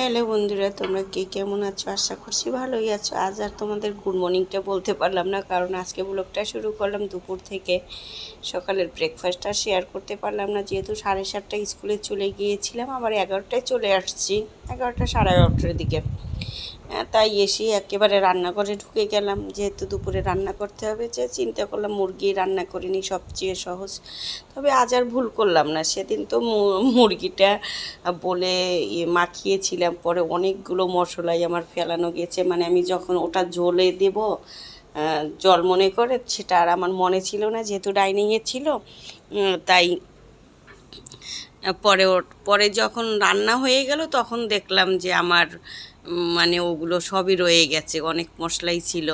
Hello বন্ধুরা, তোমরা কে কেমন আছো? আশা করছি ভালোই আছো। আজ আর তোমাদের গুড মর্নিংটা বলতে পারলাম না, কারণ আজকে ব্লগটা শুরু করলাম দুপুর থেকে। সকালের ব্রেকফাস্টটা শেয়ার করতে পারলাম না, যেহেতু সাড়ে সাতটায় স্কুলে চলে গিয়েছিলাম, আবার এগারোটায় চলে আসছি। এগারোটা সাড়ে এগারোটার দিকে। তাই এসে একেবারে রান্নাঘরে ঢুকে গেলাম। যেহেতু দুপুরে রান্না করতে হবে, যে চিন্তা করলাম মুরগি রান্না করিনি সবচেয়ে সহজ। তবে আজ আর ভুল করলাম না। সেদিন তো মুরগিটা বলে ইয়ে মাখিয়েছিলাম, পরে অনেকগুলো মশলাই আমার ফেলানো গেছে। মানে আমি যখন ওটা ঝোলে দেব জল মনে করে, সেটা আর আমার মনে ছিল না, যেহেতু ডাইনিংয়ে ছিল তাই পরে পরে যখন রান্না হয়ে গেল, তখন দেখলাম যে আমার মানে ওগুলো সবই রয়ে গেছে অনেক মশলাই ছিল।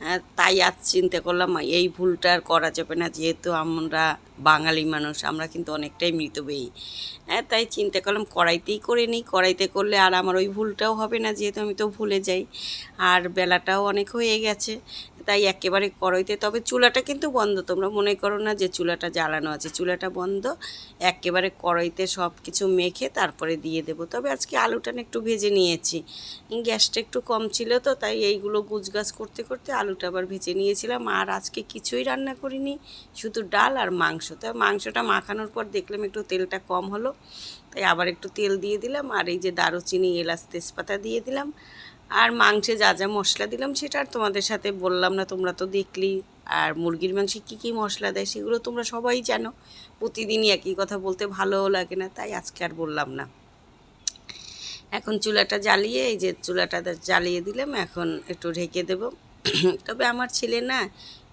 হ্যাঁ, তাই আজ চিন্তা করলাম এই ভুলটা আর করা যাবে না যেহেতু আমরা বাঙালি মানুষ আমরা কিন্তু অনেকটাই মৃতবেয়ী হ্যাঁ তাই চিন্তা করলাম কড়াইতেই করে নিই কড়াইতে করলে আর আমার ওই ভুলটাও হবে না যেহেতু আমি তো ভুলে যাই। আর বেলাটাও অনেক হয়ে গেছে। তাই একেবারে কড়াইতে তবে চুলাটা কিন্তু বন্ধ। তোমরা মনে করো না যে চুলাটা জ্বালানো আছে। চুলাটা বন্ধ, একেবারে কড়াইতে সব কিছু মেখে তারপরে দিয়ে দেবো। তবে আজকে আলুটা একটু ভেজে নিয়েছি। গ্যাসটা একটু কম ছিল তো, তাই এইগুলো গুজগাছ করতে করতে আলুটা আবার ভেজে নিয়েছিলাম। আর আজকে কিছুই রান্না করিনি, শুধু ডাল আর মাংস। তো মাংসটা মাখানোর পর দেখলাম একটু তেলটা কম হলো, তাই আবার একটু তেল দিয়ে দিলাম। আর এই যে দারুচিনি এলাচ তেজপাতা দিয়ে দিলাম। আর মাংসে যা যা মশলা দিলাম সেটা আর তোমাদের সাথে বললাম না, তোমরা তো দেখলি। আর মুরগির মাংসে কী কী মশলা দেয় সেগুলো তোমরা সবাই জানো। প্রতিদিনই একই কথা বলতে ভালোও লাগে না, তাই আজকে আর বললাম না। এখন চুলাটা জ্বালিয়ে, এই যে চুলাটা জ্বালিয়ে দিলাম, এখন একটু ঢেকে দেব। তবে আমার ছেলে না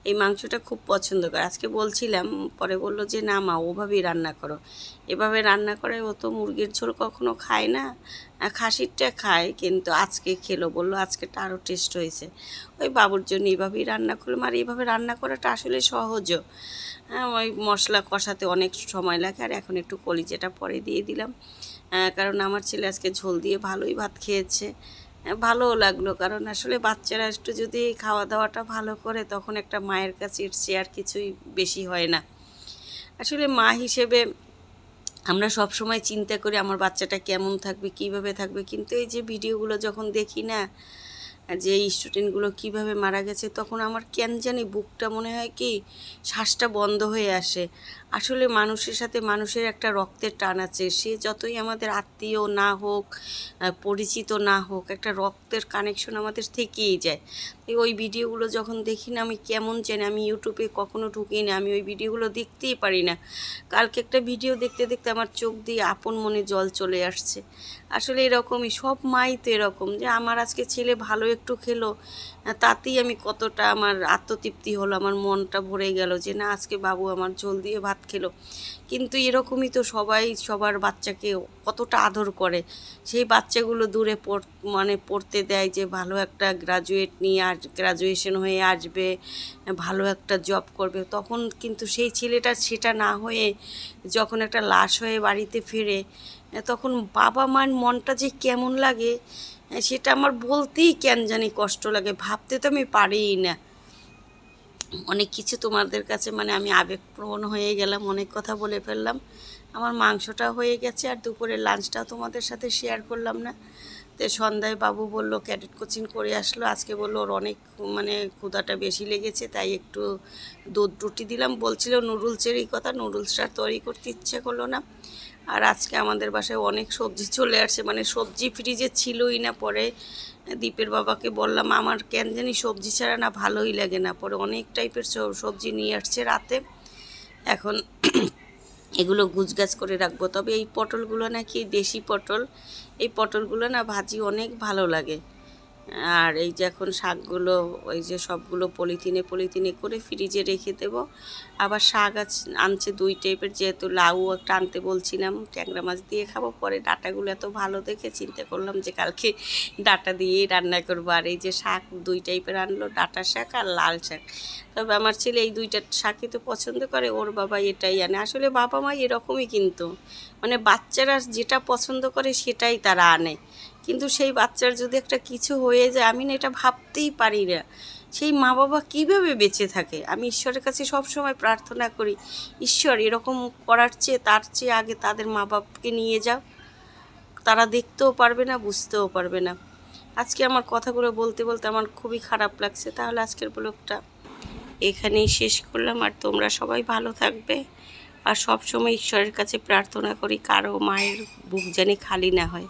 এই মাংসটা খুব পছন্দ করে। আজকে বলছিলাম পরে বলল যে না মা ওভাবেই রান্না করো। এভাবে রান্না করে ও তো মুরগির ঝোল কখনো খায় না। খাসিরটা খায় কিন্তু আজকে খেলো। বলল আজকেটা আরও টেস্ট হয়েছে। ওই বাবুর জন্য এইভাবেই রান্না করলাম। আর এইভাবে রান্না করাটা আসলে সহজও। হ্যাঁ, ওই মশলা কষাতে অনেক সময় লাগে। আর এখন একটু কলিজাটা পরে দিয়ে দিলাম। কারণ আমার ছেলে আজকে ঝোল দিয়ে ভালোই ভাত খেয়েছে। ভালোও লাগল। কারণ আসলে বাচ্চারা একটু যদি খাওয়া দাওয়াটা ভালো করে, তখন একটা মায়ের কাছে চেয়ে আর কিছুই বেশি হয় না। আসলে মা হিসেবে আমরা সব সময় চিন্তা করি, আমার বাচ্চাটা কেমন থাকবে, কীভাবে থাকবে। কিন্তু এই যে ভিডিওগুলো যখন দেখি না যে স্টুডেন্টগুলো কীভাবে মারা গেছে, তখন আমার কেন জানি বুকটা মনে হয় কি, শ্বাসটা বন্ধ হয়ে আসে। আসলে মানুষের সাথে মানুষের একটা রক্তের টান আছে। সে যতই আমাদের আত্মীয় না হোক পরিচিত না হোক, একটা রক্তের কানেকশন আমাদের থেকেই যায়। ওই ভিডিওগুলো যখন দেখি না, আমি কেমন জানি, আমি ইউটিউবে কখনো ঢুকি না, আমি ওই ভিডিওগুলো দেখতেই পারি না। কালকে একটা ভিডিও দেখতে দেখতে আমার চোখ দিয়ে আপন মনে জল চলে আসছে। আসলে এরকমই, সব মাই তো এরকম যে, আমার আজকে ছেলে ভালো একটু খেলো। তাতেই আমি কতটা আমার আত্মতৃপ্তি হলো, আমার মনটা ভরে গেল যে না, আজকে বাবু আমার ঝোল দিয়ে ভাত খেলো। কিন্তু এরকমই তো সবাই, সবার বাচ্চাকে কতটা আদর করে। সেই বাচ্চাগুলো দূরে পড় মানে পড়তে দেয় যে ভালো একটা গ্রাজুয়েট নিয়ে আস গ্রাজুয়েশন হয়ে আসবে, ভালো একটা জব করবে। তখন কিন্তু সেই ছেলেটা সেটা না হয়ে যখন একটা লাশ হয়ে বাড়িতে ফেরে তখন বাবা মার মনটা যে কেমন লাগে সেটা আমার বলতেই কেন জানি কষ্ট লাগে। ভাবতে তো আমি পারিই না। অনেক কিছু তোমাদের কাছে মানে আমি আবেগপ্রবণ হয়ে গেলাম, অনেক কথা বলে ফেললাম। আমার মাংসটা হয়ে গেছে আর দুপুরের লাঞ্চটাও তোমাদের সাথে শেয়ার করলাম না। তো সন্ধ্যায় বাবু বলল, ক্যাডেট কোচিং করে আসলো। আজকে বলল, ওর অনেক মানে ক্ষুধাটা বেশি লেগেছে, তাই একটু দুধ রুটি দিলাম। বলছিল নুডলসেরই কথা, নুডলসটা তৈরি করতে ইচ্ছে করল না। আর আজকে আমাদের বাসায় অনেক সবজি চলে আসছে মানে সবজি ফ্রিজে ছিলই না পরে। দীপের বাবাকে বললাম, আমার কেন জানি সবজি ছাড়া না ভালোই লাগে না। পরে অনেক টাইপের সবজি নিয়ে আসছে রাতে। এখন এগুলো গুজগাছ করে রাখব। তবে এই পটলগুলো নাকি দেশি পটল। এই পটলগুলো না ভাজি অনেক ভালো লাগে। আর এই যে এখন শাকগুলো, ওই যে সবগুলো পলিথিনে পলিথিনে করে ফ্রিজে রেখে দেব। আবার শাক আনছে দুই টাইপের, যেহেতু লাউ একটা আনতে বলছিলাম, ট্যাংরা মাছ দিয়ে খাব, পরে ডাটাগুলো এত ভালো দেখে চিন্তা করলাম যে কালকে ডাটা দিয়েই রান্না করব। আর এই যে শাক দুই টাইপের আনলো, ডাটা শাক আর লাল শাক। তবে আমার ছেলে এই দুইটা শাকই তো পছন্দ করে, ওর বাবা এটাই আনে। আসলে বাবা মা এরকমই কিন্তু। মানে বাচ্চারা যেটা পছন্দ করে সেটাই তারা আনে। কিন্তু সেই বাচ্চার যদি একটা কিছু হয়ে যায়, আমি না এটা ভাবতেই পারি না। সেই মা বাবা কীভাবে বেঁচে থাকে? আমি ঈশ্বরের কাছে সব সময় প্রার্থনা করি, ঈশ্বর এরকম করার চেয়ে, তার চেয়ে আগে তাদের মা বাবাকে নিয়ে যাও। তারা দেখতেও পারবে না, বুঝতেও পারবে না। আজকে আমার কথাগুলো বলতে বলতে আমার খুবই খারাপ লাগছে। তাহলে আজকের ব্লগটা এখানেই শেষ করলাম। আর তোমরা সবাই ভালো থাকবে। আর সব সময় ঈশ্বরের কাছে প্রার্থনা করি, কারও মায়ের বুক জানি খালি না হয়।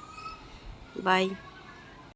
Bye.